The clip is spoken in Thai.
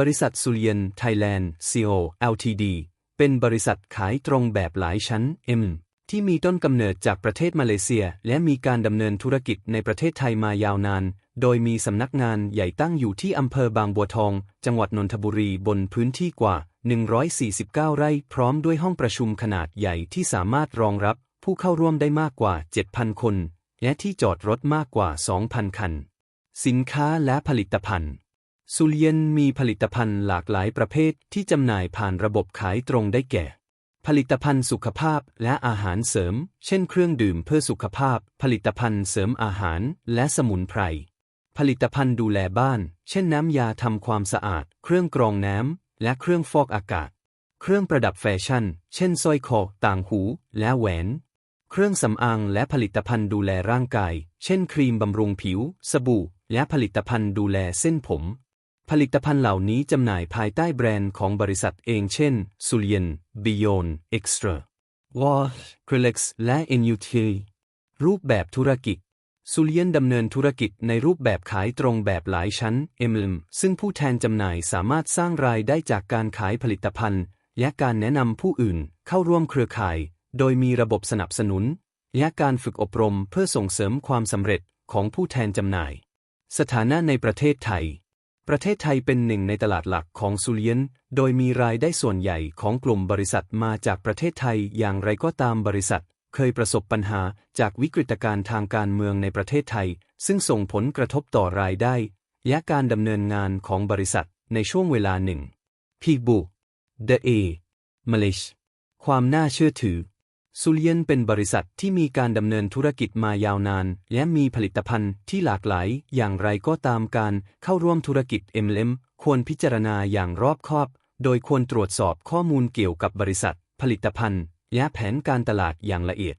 บริษัทสุเลียนไทยแลนด์ CO Ltd เป็นบริษัทขายตรงแบบหลายชั้น M ที่มีต้นกำเนิดจากประเทศมาเลเซีย และมีการดำเนินธุรกิจในประเทศไทยมายาวนาน โดยมีสำนักงานใหญ่ตั้งอยู่ที่อำเภอบางบัวทอง จังหวัดนนทบุรีบนพื้นที่กว่า 149 ไร่ พร้อมด้วยห้องประชุมขนาดใหญ่ที่สามารถรองรับผู้เข้าร่วมได้มากกว่า 7,000 คน และที่จอดรถมากกว่า 2,000 คัน สินค้าและผลิตภัณฑ์ สุเลียนมีผลิตภัณฑ์หลากหลายประเภทที่จำหน่ายผ่านระบบขายตรงได้แก่ ผลิตภัณฑ์สุขภาพและอาหารเสริม เช่นเครื่องดื่มเพื่อสุขภาพ ผลิตภัณฑ์เสริมอาหารและสมุนไพร ผลิตภัณฑ์ดูแลบ้าน เช่นน้ำยาทำความสะอาด เครื่องกรองน้ำและเครื่องฟอกอากาศ เครื่องประดับแฟชั่น เช่นสร้อยคอ ต่างหู และแหวน เครื่องสำอางและผลิตภัณฑ์ดูแลร่างกาย เช่นครีมบำรุงผิว สบู่ และผลิตภัณฑ์ดูแลเส้นผม ผลิตภัณฑ์เหล่านี้จำหน่ายภายใต้แบรนด์ของบริษัทเองเช่นสุเลียน Beyond Extra w a s c r e l e x และ NUT รูปแบบธุรกิจสุเลียนดำเนินธุรกิจในรูปแบบขายตรงแบบหลายชั้น MLM ซึ่งผู้แทนจำหน่ายสามารถสร้างรายได้จากการขายผลิตภัณฑ์ และการแนะนำผู้อื่นเข้าร่วมเครือข่าย โดยมีระบบสนับสนุน และการฝึกอบรมเพื่อส่งเสริมความสำเร็จของผู้แทนจำหน่าย สถานะในประเทศไทย ประเทศไทยเป็นหนึ่งในตลาดหลักของซูเลียน โดยมีรายได้ส่วนใหญ่ของกลุ่มบริษัทมาจากประเทศไทยอย่างไรก็ตามบริษัท เคยประสบปัญหาจากวิกฤตการณ์ทางการเมืองในประเทศไทย ซึ่งส่งผลกระทบต่อรายได้ และการดำเนินงานของบริษัทในช่วงเวลาหนึ่งพีบุ The A มาเลชความน่าเชื่อถือ ซูเลียนเป็นบริษัทที่มีการดำเนินธุรกิจมายาวนาน และมีผลิตภัณฑ์ที่หลากหลาย อย่างไรก็ตามการเข้าร่วมธุรกิจ MLM ควรพิจารณาอย่างรอบคอบ โดยควรตรวจสอบข้อมูลเกี่ยวกับบริษัท ผลิตภัณฑ์ และแผนการตลาดอย่างละเอียด